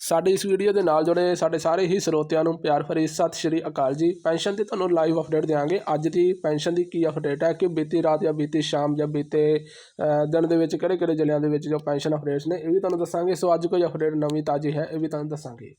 ਸਾਡੀ ਇਸ ਵੀਡੀਓ ਦੇ ਨਾਲ ਜੁੜੇ ਸਾਡੇ ਸਾਰੇ ਹੀ ਸਰੋਤਿਆਂ ਨੂੰ ਪਿਆਰ ਭਰੀ ਸਤਿ ਸ਼੍ਰੀ ਅਕਾਲ ਜੀ। ਪੈਨਸ਼ਨ ਦੀ ਤੁਹਾਨੂੰ ਲਾਈਵ ਅਪਡੇਟ ਦਿਆਂਗੇ। ਅੱਜ ਦੀ ਪੈਨਸ਼ਨ ਦੀ ਕੀ ਅਪਡੇਟ ਹੈ? ਕਿ ਬੀਤੀ ਰਾਤ ਜਾਂ ਬੀਤੀ ਸ਼ਾਮ ਜਾਂ ਬੀਤੇ ਦਿਨ ਦੇ ਵਿੱਚ ਕਿਹੜੇ ਕਿਹੜੇ ਜ਼ਿਲ੍ਹਿਆਂ ਦੇ ਵਿੱਚ ਜੋ ਪੈਨਸ਼ਨ ਅਪਡੇਟਸ ਨੇ, ਇਹ ਵੀ ਤੁਹਾਨੂੰ ਦੱਸਾਂਗੇ। ਸੋ ਅੱਜ ਕੋਈ ਅਪਡੇਟ ਨਵੀਂ ਤਾਜ਼ੀ ਹੈ, ਇਹ ਵੀ ਤੁਹਾਨੂੰ ਦੱਸਾਂਗੇ।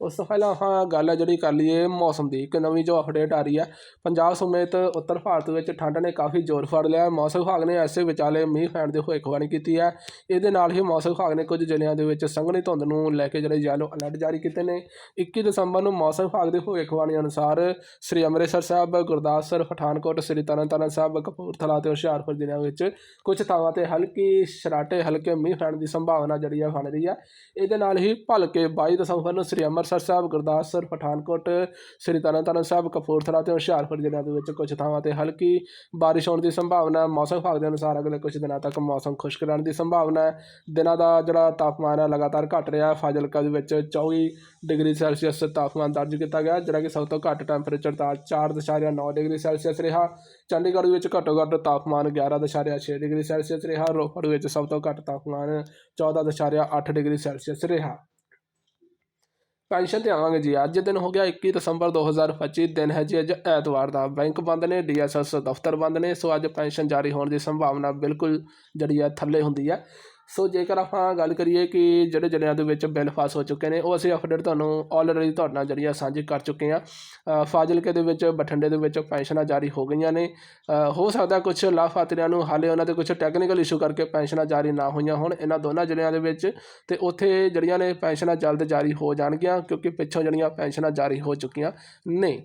ਉਸ ਤੋਂ ਪਹਿਲਾਂ ਹਾਂ ਗੱਲ ਹੈ ਜਿਹੜੀ ਕਰ ਲਈਏ ਮੌਸਮ ਦੀ ਇੱਕ ਨਵੀਂ ਜੋ ਅਪਡੇਟ ਆ ਰਹੀ ਹੈ ਪੰਜਾਬ ਸਮੇਤ ਉੱਤਰ ਭਾਰਤ ਵਿੱਚ ਠੰਡ ਨੇ ਕਾਫੀ ਜ਼ੋਰ ਫੜ ਲਿਆ। ਹੈ। ਮੌਸਮ ਵਿਭਾਗ ਨੇ ਐਸੇ ਵਿਚਾਲੇ ਮੀਂਹ ਪੈਣ ਦੀ ਭਵਿੱਖਬਾਣੀ ਕੀਤੀ ਹੈ ਇਹਦੇ ਨਾਲ ਹੀ ਮੌਸਮ ਵਿਭਾਗ ਨੇ ਕੁਝ ਜ਼ਿਲ੍ਹਿਆਂ ਦੇ ਵਿੱਚ ਸੰਘਣੀ ਧੁੰਦ ਨੂੰ ਲੈ ਕੇ ਜਿਹੜੇ ਯੈਲੋ ਅਲਰਟ ਜਾਰੀ ਕੀਤੇ ਨੇ। 21 ਦਸੰਬਰ ਨੂੰ ਮੌਸਮ ਵਿਭਾਗ ਦੀ ਭਵਿੱਖਬਾਣੀ ਅਨੁਸਾਰ ਸ੍ਰੀ ਅੰਮ੍ਰਿਤਸਰ ਸਾਹਿਬ, ਗੁਰਦਾਸਪੁਰ, ਪਠਾਨਕੋਟ, ਸ੍ਰੀ ਤਰਨਤਾਰਨ ਸਾਹਿਬ, ਕਪੂਰਥਲਾ ਤੇ ਹੁਸ਼ਿਆਰਪੁਰ ਜ਼ਿਲ੍ਹਿਆਂ ਵਿੱਚ ਕੁਝ ਥਾਵਾਂ ਤੇ ਹਲਕੀ ਸ਼ਰਾਟੇ ਹਲਕੇ ਮੀਂਹ ਪੈਣ ਦੀ ਸੰਭਾਵਨਾ ਜਿਹੜੀ ਹੈ ਬਣ ਰਹੀ ਹੈ ਇਹਦੇ ਨਾਲ ਹੀ ਭਲਕੇ 22 ਦਸੰਬਰ ਨੂੰ ਸ੍ਰੀ ਅੰਮ੍ਰਿਤਸਰ ਅੰਮ੍ਰਿਤਸਰ ਸਾਹਿਬ, ਗੁਰਦਾਸਪੁਰ, ਪਠਾਨਕੋਟ, ਸ੍ਰੀ ਤਰਨਤਾਰਨ ਸਾਹਿਬ, ਕਪੂਰਥਲਾ ਤੇ ਹੁਸ਼ਿਆਰਪੁਰ ਜ਼ਿਲ੍ਹਿਆਂ ਦੇ ਵਿੱਚ ਕੁਝ ਥਾਵਾਂ ਤੇ ਹਲਕੀ ਬਾਰਿਸ਼ ਹੋਣ ਦੀ ਸੰਭਾਵਨਾ ਹੈ। ਮੌਸਮ ਵਿਭਾਗ ਦੇ ਅਨੁਸਾਰ ਅਗਲੇ ਕੁਝ ਦਿਨਾਂ ਤੱਕ ਮੌਸਮ ਖੁਸ਼ਕ ਰਹਿਣ ਦੀ ਸੰਭਾਵਨਾ ਹੈ। ਦਿਨਾਂ ਦਾ ਜਿਹੜਾ ਤਾਪਮਾਨ ਹੈ, ਲਗਾਤਾਰ ਘਟ ਰਿਹਾ ਹੈ। ਫਾਜ਼ਿਲਕਾ ਦੇ ਵਿੱਚ 24 ਡਿਗਰੀ ਸੈਲਸੀਅਸ ਤਾਪਮਾਨ ਦਰਜ ਕੀਤਾ ਗਿਆ, ਜਿਹੜਾ ਕਿ ਸਭ ਤੋਂ ਘੱਟ ਟੈਂਪਰੇਚਰ ਦਾ 4.9 ਡਿਗਰੀ ਸੈਲਸੀਅਸ ਰਿਹਾ। ਚੰਡੀਗੜ੍ਹ ਵਿੱਚ ਘੱਟੋ ਘੱਟ ਤਾਪਮਾਨ 11.6 ਡਿਗਰੀ ਸੈਲਸੀਅਸ ਰਿਹਾ। ਰੋਪੜ ਵਿੱਚ ਸਭ ਤੋਂ ਘੱਟ ਤਾਪਮਾਨ 14.8 ਡਿਗਰੀ ਸੈਲਸੀਅਸ ਰਿਹਾ। ਪੈਨਸ਼ਨ ਤੇ ਆਵਾਂਗੇ ਜੀ। ਅੱਜ ਦਿਨ ਹੋ ਗਿਆ 21 ਦਸੰਬਰ 2025 ਦਿਨ ਹੈ ਜੀ ਅੱਜ ਐਤਵਾਰ ਦਾ। ਬੈਂਕ ਬੰਦ ਨੇ, ਡੀਐਸਐਸ ਦਫ਼ਤਰ ਬੰਦ ਨੇ। ਸੋ ਅੱਜ ਪੈਨਸ਼ਨ ਜਾਰੀ ਹੋਣ ਦੀ ਸੰਭਾਵਨਾ ਬਿਲਕੁਲ ਜਿਹੜੀ ਹੈ ਥੱਲੇ ਹੁੰਦੀ ਹੈ। ਸੋ ਜੇਕਰ ਆਪਾਂ ਗੱਲ ਕਰੀਏ ਕਿ ਜਿਹੜੇ ਜ਼ਿਲ੍ਹਿਆਂ ਦੇ ਵਿੱਚ ਬਿੱਲ ਪਾਸ ਹੋ ਚੁੱਕੇ ਨੇ, ਉਹ ਅਸੀਂ ਅਪਡੇਟ ਤੁਹਾਨੂੰ ਆਲਰੇਡੀ ਤੁਹਾਡੇ ਨਾਲ ਜਿਹੜੀ ਆ ਸਾਂਝੀ ਕਰ ਚੁੱਕੇ ਆ ਫਾਜ਼ਿਲਕੇ ਦੇ ਵਿੱਚ, ਬਠਿੰਡੇ ਦੇ ਵਿੱਚ ਪੈਨਸ਼ਨਾਂ ਜਾਰੀ ਹੋ ਗਈਆਂ ਨੇ। ਹੋ ਸਕਦਾ ਕੁਝ ਲਾਭਪਾਤਰੀਆਂ ਨੂੰ ਹਾਲੇ ਉਹਨਾਂ ਦੇ ਕੁਝ ਟੈਕਨੀਕਲ ਇਸ਼ੂ ਕਰਕੇ ਪੈਨਸ਼ਨਾਂ ਜਾਰੀ ਨਾ ਹੋਈਆਂ ਹੋਣ ਇਹਨਾਂ ਦੋਨਾਂ ਜ਼ਿਲ੍ਹਿਆਂ ਦੇ ਵਿੱਚ। ਤੇ ਉੱਥੇ ਜਿਹੜੀਆਂ ਨੇ ਪੈਨਸ਼ਨਾਂ ਜਲਦ ਜਾਰੀ ਹੋ ਜਾਣਗੀਆਂ, ਕਿਉਂਕਿ ਪਿੱਛੋਂ ਜਿਹੜੀਆਂ ਪੈਨਸ਼ਨਾਂ ਜਾਰੀ ਹੋ ਚੁੱਕੀਆਂ ਨੇ।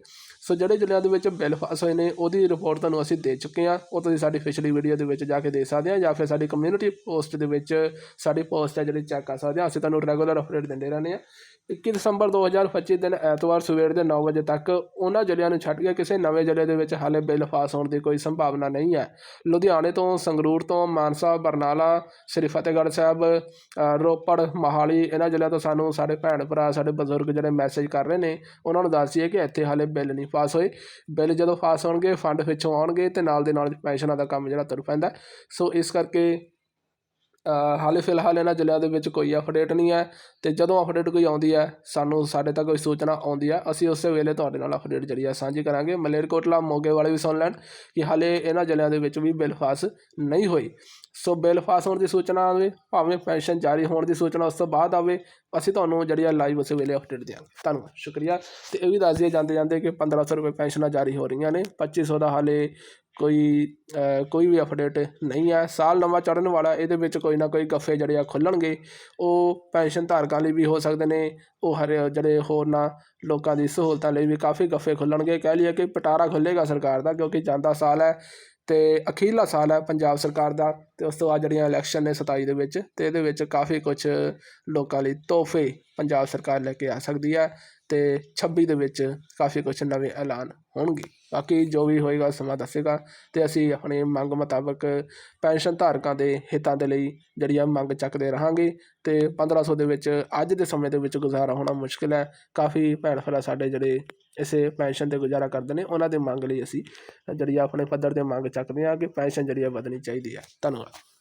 ਸੋ ਜਿਹੜੇ ਜ਼ਿਲ੍ਹਿਆਂ ਦੇ ਵਿੱਚ ਬਿੱਲ ਪਾਸ ਹੋਏ ਨੇ, ਉਹਦੀ ਰਿਪੋਰਟ ਤੁਹਾਨੂੰ ਅਸੀਂ ਦੇ ਚੁੱਕੇ ਹਾਂ। ਉਹ ਤੁਸੀਂ ਸਾਡੀ ਪਿਛਲੀ ਵੀਡੀਓ ਦੇ ਵਿੱਚ ਜਾ ਕੇ ਦੇ ਸਕਦੇ ਆ ਜਾਂ ਫਿਰ ਸਾਡੀ ਕਮਿਊਨਿਟੀ ਪੋਸਟ ਦੇ ਵਿੱਚ ਸਾਡੀ ਪੋਸਟ ਹੈ ਜਿਹੜੀ ਚੈੱਕ ਕਰ ਸਕਦੇ ਆ ਅਸੀਂ ਤੁਹਾਨੂੰ ਰੈਗੂਲਰ ਅਪਡੇਟ ਦਿੰਦੇ ਰਹਿੰਦੇ ਆ 21 ਦਸੰਬਰ 2025 ਦਿਨ ਐਤਵਾਰ ਸਵੇਰ ਦੇ 9 ਵਜੇ ਤੱਕ ਉਹਨਾਂ ਜ਼ਿਲ੍ਹਿਆਂ ਨੂੰ ਛੱਡ ਕੇ ਕਿਸੇ ਨਵੇਂ ਜ਼ਿਲ੍ਹੇ ਦੇ ਵਿੱਚ ਹਾਲੇ ਬਿੱਲ ਪਾਸ ਹੋਣ ਦੀ ਕੋਈ ਸੰਭਾਵਨਾ ਨਹੀਂ ਹੈ। ਲੁਧਿਆਣੇ ਤੋਂ, ਸੰਗਰੂਰ ਤੋਂ, ਮਾਨਸਾ, ਬਰਨਾਲਾ, ਸ੍ਰੀ ਫਤਿਹਗੜ੍ਹ ਸਾਹਿਬ ਰੋਪੜ, ਮੋਹਾਲੀ, ਇਹਨਾਂ ਜ਼ਿਲ੍ਹਿਆਂ ਤੋਂ ਸਾਨੂੰ ਸਾਡੇ ਭੈਣ ਭਰਾ, ਸਾਡੇ ਬਜ਼ੁਰਗ ਜਿਹੜੇ ਮੈਸੇਜ ਕਰ ਰਹੇ ਨੇ, ਉਹਨਾਂ ਨੂੰ ਦੱਸੀਏ ਕਿ ਇੱਥੇ ਹਾਲੇ ਬਿੱਲ ਨਹੀਂ ਪਾਸ ਹੋਏ। ਬਿੱਲ ਜਦੋਂ ਪਾਸ ਹੋਣਗੇ, ਫੰਡ ਵਿੱਚੋਂ ਆਉਣਗੇ ਤੇ ਨਾਲ ਦੇ ਨਾਲ ਪੈਨਸ਼ਨਾਂ ਦਾ ਕੰਮ ਜਿਹੜਾ ਤੁਰ ਪੈਂਦਾ। ਸੋ ਇਸ ਕਰਕੇ ਹਾਲੇ ਫਿਲਹਾਲ ਇਹਨਾਂ ਜ਼ਿਲ੍ਹਿਆਂ ਦੇ ਵਿੱਚ ਕੋਈ ਅਪਡੇਟ ਨਹੀਂ ਹੈ ਤੇ ਜਦੋਂ ਅਪਡੇਟ ਕੋਈ ਆਉਂਦੀ ਹੈ, ਸਾਨੂੰ ਸਾਡੇ ਤੱਕ ਕੋਈ ਸੂਚਨਾ ਆਉਂਦੀ ਹੈ, ਅਸੀਂ ਉਸੇ ਵੇਲੇ ਤੁਹਾਡੇ ਨਾਲ ਅਪਡੇਟ ਜਿਹੜੀ ਹੈ ਸਾਂਝੀ ਕਰਾਂਗੇ। ਮਲੇਰਕੋਟਲਾ ਮੋਗੇ ਵਾਲੇ ਵੀ ਸੁਣ ਲੈਣ ਕਿ ਹਾਲੇ ਇਹਨਾਂ ਜ਼ਿਲ੍ਹਿਆਂ ਦੇ ਵਿੱਚ ਵੀ ਬਿੱਲ ਪਾਸ ਨਹੀਂ ਹੋਈ ਸੋ ਬਿੱਲ ਪਾਸ ਹੋਣ ਦੀ ਸੂਚਨਾ ਆਵੇ, ਭਾਵੇਂ ਪੈਨਸ਼ਨ ਜਾਰੀ ਹੋਣ ਦੀ ਸੂਚਨਾ ਉਸ ਤੋਂ ਬਾਅਦ ਆਵੇ, ਅਸੀਂ ਤੁਹਾਨੂੰ ਜਿਹੜੀ ਆ ਲਾਈਵ ਉਸੇ ਵੇਲੇ ਅਪਡੇਟ ਦਿਆਂਗੇ। ਧੰਨਵਾਦ, ਸ਼ੁਕਰੀਆ। ਤੇ ਇਹ ਵੀ ਦੱਸ ਦਈਏ ਜਾਂਦੇ ਜਾਂਦੇ ਕਿ 1500 ਰੁਪਏ ਪੈਨਸ਼ਨਾਂ ਜਾਰੀ ਹੋ ਰਹੀਆਂ ਨੇ 2500 ਦਾ ਹਾਲੇ ਕੋਈ ਕੋਈ ਵੀ ਅਪਡੇਟ ਨਹੀਂ ਹੈ। ਸਾਲ ਨਵਾਂ ਚੜ੍ਹਨ ਵਾਲਾ, ਇਹਦੇ ਵਿੱਚ ਕੋਈ ਨਾ ਕੋਈ ਗੱਫੇ ਜਿਹੜੇ ਆ ਖੁੱਲਣਗੇ। ਉਹ ਪੈਨਸ਼ਨ ਧਾਰਕਾਂ ਲਈ ਵੀ ਹੋ ਸਕਦੇ ਨੇ। ਉਹ ਹਰ ਜਿਹੜੇ ਹੋਰ ਨਾ ਲੋਕਾਂ ਦੀ ਸਹੂਲਤਾਂ ਲਈ ਵੀ ਕਾਫੀ ਗੱਫੇ ਖੁੱਲਣਗੇ। ਕਹਿ ਲਈਏ ਕਿ ਪਟਾਰਾ ਖੁੱਲੇਗਾ ਸਰਕਾਰ ਦਾ, ਕਿਉਂਕਿ ਜਾਂਦਾ ਸਾਲ ਹੈ ਤੇ ਅਖੀਰਲਾ ਸਾਲ ਹੈ ਪੰਜਾਬ ਸਰਕਾਰ ਦਾ। ਤੇ ਉਸ ਤੋਂ ਬਾਅਦ ਜਿਹੜੀਆਂ ਇਲੈਕਸ਼ਨ ਨੇ 27 ਦੇ ਵਿੱਚ, ਤੇ ਇਹਦੇ ਵਿੱਚ ਕਾਫੀ ਕੁਝ ਲੋਕਾਂ ਲਈ ਤੋਹਫੇ ਪੰਜਾਬ ਸਰਕਾਰ ਲੈ ਕੇ ਆ ਸਕਦੀ ਹੈ ਤੇ 26 ਦੇ ਵਿੱਚ ਕਾਫੀ ਕੁਝ ਨਵੇਂ ਐਲਾਨ ਹੋਣਗੇ। ਬਾਕੀ ਜੋ ਵੀ ਹੋਏਗਾ, ਸਮਾਂ ਦੱਸੇਗਾ ਤੇ ਅਸੀਂ ਆਪਣੀ ਮੰਗ ਮੁਤਾਬਕ ਪੈਨਸ਼ਨ ਧਾਰਕਾਂ ਦੇ ਹਿੱਤਾਂ ਦੇ ਲਈ ਜਿਹੜੀ ਆ ਮੰਗ ਚੱਕਦੇ ਰਹਾਂਗੇ ਤੇ 1500 ਦੇ ਵਿੱਚ ਅੱਜ ਦੇ ਸਮੇਂ ਦੇ ਵਿੱਚ ਗੁਜ਼ਾਰਾ ਹੋਣਾ ਮੁਸ਼ਕਿਲ ਹੈ। ਕਾਫੀ ਭੈਣ ਭਰਾ ਸਾਡੇ ਜਿਹੜੇ ਇਸੇ ਪੈਨਸ਼ਨ ਤੇ ਗੁਜ਼ਾਰਾ ਕਰਦੇ ਨੇ, ਉਹਨਾਂ ਦੇ ਮੰਗ ਲਈ ਅਸੀਂ ਜਿਹੜੀ ਆ ਆਪਣੇ ਪੱਧਰ ਤੇ ਮੰਗ ਚੱਕਦੇ ਹਾਂ ਕਿ ਪੈਨਸ਼ਨ ਜਿਹੜੀ ਆ ਵਧਣੀ ਚਾਹੀਦੀ ਹੈ। ਧੰਨਵਾਦ।